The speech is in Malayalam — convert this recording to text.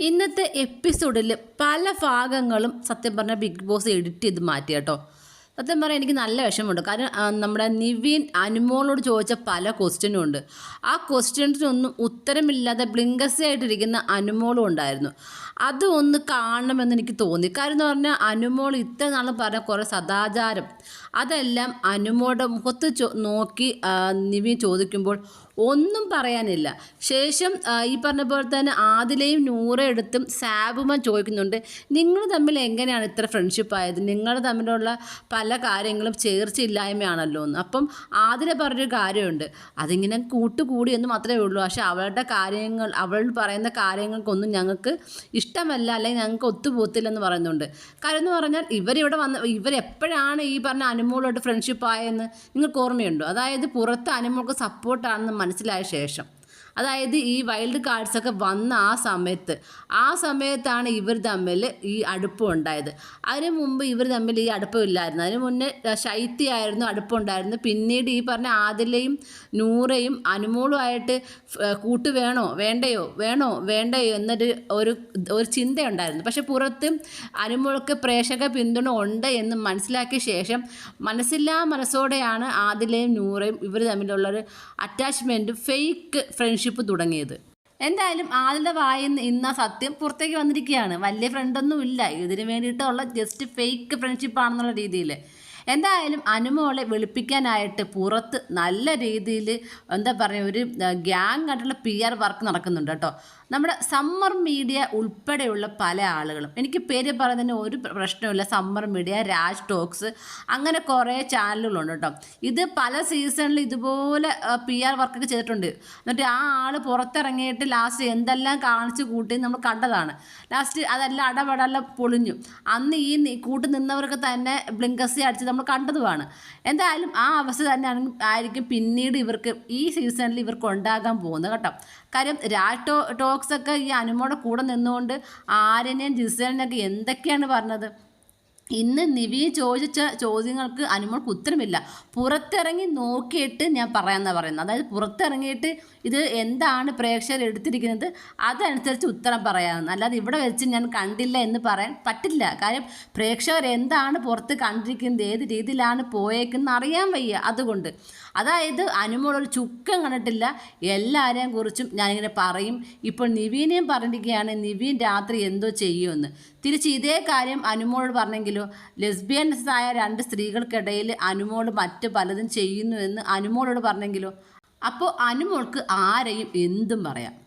ഇന്നത്തെ എപ്പിസോഡിൽ പല ഭാഗങ്ങളും സത്യം പറഞ്ഞാൽ ബിഗ് ബോസ് എഡിറ്റ് ചെയ്ത് മാറ്റി കേട്ടോ. സത്യം പറഞ്ഞാൽ എനിക്ക് നല്ല വിഷമമുണ്ട്. കാരണം നമ്മുടെ നിവിൻ അനുമോളോട് ചോദിച്ച പല ക്വസ്റ്റ്യനും ഉണ്ട്. ആ ക്വസ്റ്റ്യൻസിനൊന്നും ഉത്തരമില്ലാതെ ബ്ലിങ്കസി ആയിട്ടിരിക്കുന്ന അനുമോളും ഉണ്ടായിരുന്നു. അത് ഒന്ന് കാണണമെന്ന് എനിക്ക് തോന്നി. കാരണം എന്ന് പറഞ്ഞാൽ അനുമോൾ ഇത്ര നാളും പറഞ്ഞ കുറേ സദാചാരം. അതെല്ലാം അനുമോളുടെ മുഖത്ത് നോക്കി നിവിൻ ചോദിക്കുമ്പോൾ ഒന്നും പറയാനില്ല. ശേഷം ഈ പറഞ്ഞ പോലെ തന്നെ ആദിലയും നൂറെടുത്തും സാബുമ ചോദിക്കുന്നുണ്ട് നിങ്ങൾ തമ്മിൽ എങ്ങനെയാണ് ഇത്ര ഫ്രണ്ട്ഷിപ്പ് ആയത്? നിങ്ങൾ തമ്മിലുള്ള പല കാര്യങ്ങളും ചേർച്ചയില്ലായ്മയാണല്ലോ എന്ന്. അപ്പം ആദില പറഞ്ഞൊരു കാര്യമുണ്ട് അതിങ്ങനെ കൂട്ടുകൂടി എന്ന് മാത്രമേ ഉള്ളൂ. പക്ഷേ അവളുടെ കാര്യങ്ങൾ അവൾ പറയുന്ന കാര്യങ്ങൾക്കൊന്നും ഞങ്ങൾക്ക് ഇഷ്ടമല്ല അല്ലെങ്കിൽ ഞങ്ങൾക്ക് ഒത്തുപോത്തില്ലെന്ന് പറയുന്നുണ്ട്. കാര്യം എന്ന് പറഞ്ഞാൽ ഇവരിവിടെ വന്ന് ഇവരെപ്പോഴാണ് ഈ പറഞ്ഞ അനുമോളോട്ട് ഫ്രണ്ട്ഷിപ്പ് ആയെന്ന് നിങ്ങൾക്ക് ഓർമ്മയുണ്ടോ? അതായത് പുറത്ത് അനുമോൾക്ക് സപ്പോർട്ടാണെന്ന് മനസ്സിലായ ശേഷം. അതായത് ഈ വൈൽഡ് കാർഡ്സൊക്കെ വന്ന ആ സമയത്ത്. ആ സമയത്താണ് ഇവർ തമ്മിൽ ഈ അടുപ്പം ഉണ്ടായത്. അതിന് മുമ്പ് ഇവർ തമ്മിൽ ഈ അടുപ്പം ഇല്ലായിരുന്നു. അതിന് മുന്നേ ശൈത്യമായിരുന്നു അടുപ്പം ഉണ്ടായിരുന്നു പിന്നീട് ഈ പറഞ്ഞ ആദിലയും നൂറയും അനുമോളുമായിട്ട് കൂട്ട് വേണോ വേണ്ടയോ വേണോ വേണ്ടയോ എന്നൊരു ഒരു ഒരു ചിന്തയുണ്ടായിരുന്നു. പക്ഷെ പുറത്ത് അനുമോൾക്ക് പ്രേക്ഷക പിന്തുണ ഉണ്ട് എന്ന് മനസ്സിലാക്കിയ ശേഷം മനസ്സില്ലാ മനസ്സോടെയാണ് ആദിലയും നൂറയും ഇവർ തമ്മിലുള്ളൊരു അറ്റാച്ച്മെന്റ് ഫേക്ക് ഫ്രണ്ട്ഷിപ്പ് തുടങ്ങിയത്. എന്തായാലും ആളുടെ വായിന്ന് ഇന്ന് ആ സത്യം പുറത്തേക്ക് വന്നിരിക്കുകയാണ്. വലിയ ഫ്രണ്ടൊന്നും ഇല്ല ഇതിന് വേണ്ടിയിട്ടുള്ള ജസ്റ്റ് ഫേക്ക് ഫ്രണ്ട്ഷിപ്പ് ആണെന്നുള്ള രീതിയിൽ എന്തായാലും അനുമോളെ വെളുപ്പിക്കാനായിട്ട് പുറത്ത് നല്ല രീതിയിൽ എന്താ പറയുക ഒരു ഗ്യാങ് ആയിട്ടുള്ള പി ആർ വർക്ക് നടക്കുന്നുണ്ട് കേട്ടോ. നമ്മുടെ സമ്മർ മീഡിയ ഉൾപ്പെടെയുള്ള പല ആളുകളും എനിക്ക് പേര് പറയുന്നതിന് ഒരു പ്രശ്നമില്ല സമ്മർ മീഡിയ രാജ് ടോക്സ് അങ്ങനെ കുറേ ചാനലുകളുണ്ട് കേട്ടോ. ഇത് പല സീസണിൽ ഇതുപോലെ പി ആർ വർക്കൊക്കെ ചെയ്തിട്ടുണ്ട്. എന്നിട്ട് ആ ആൾ പുറത്തിറങ്ങിയിട്ട് ലാസ്റ്റ് എന്തെല്ലാം കാണിച്ചു കൂട്ടി നമ്മൾ കണ്ടതാണ്. ലാസ്റ്റ് അതെല്ലാം അടപടെല്ലാം പൊളിഞ്ഞു. അന്ന് ഈ കൂട്ട് നിന്നവർക്ക് തന്നെ ബ്ലിങ്കസി അടിച്ച് നമ്മൾ കണ്ടതുമാണ് എന്തായാലും ആ അവസ്ഥ തന്നെ ആയിരിക്കും പിന്നീട് ഇവർക്ക് ഈ സീസണിൽ ഇവർക്ക് ഉണ്ടാകാൻ പോകുന്നത് കേട്ടോ. കാര്യം രാജ് ടോ ടോക്സ് ഒക്കെ ഈ അനുമോടെ കൂടെ നിന്നുകൊണ്ട് ആര്യനെയും ജിസേലിനൊക്കെ എന്തൊക്കെയാണ് പറഞ്ഞത്? ഇന്ന് നിവി ചോദിച്ച ചോദ്യങ്ങൾക്ക് അനുമോൾക്ക് ഉത്തരമില്ല. പുറത്തിറങ്ങി നോക്കിയിട്ട് ഞാൻ പറയാമെന്നാണ് പറയുന്നത്. അതായത് പുറത്തിറങ്ങിയിട്ട് ഇത് എന്താണ് പ്രേക്ഷകർ എടുത്തിരിക്കുന്നത് അതനുസരിച്ച് ഉത്തരം പറയാമെന്ന് അല്ലാതെ ഇവിടെ വെച്ച് ഞാൻ കണ്ടില്ല എന്ന് പറയാൻ പറ്റില്ല. കാര്യം പ്രേക്ഷകർ എന്താണ് പുറത്ത് കണ്ടിരിക്കുന്നത് ഏത് രീതിയിലാണ് പോയേക്കുന്നത് അറിയാൻ വയ്യ അതുകൊണ്ട്. അതായത് അനുമോൾ ഒരു ചുക്കം കണ്ടിട്ടില്ല. എല്ലാവരെയും കുറിച്ചും ഞാനിങ്ങനെ പറയും. ഇപ്പോൾ നിവീനെയും പറഞ്ഞിരിക്കുകയാണ് നിവീൻ രാത്രി എന്തോ ചെയ്യുമെന്ന്. തിരിച്ച് ഇതേ കാര്യം അനുമോളോട് പറഞ്ഞെങ്കിലോ? ലെസ്ബിയൻസ് ആയ രണ്ട് സ്ത്രീകൾക്കിടയിൽ അനുമോൾ മറ്റ് പലതും ചെയ്യുന്നു എന്ന് അനുമോളോട് പറഞ്ഞെങ്കിലോ? അപ്പോൾ അനുമോൾക്ക് ആരെയും എന്തും പറയാം.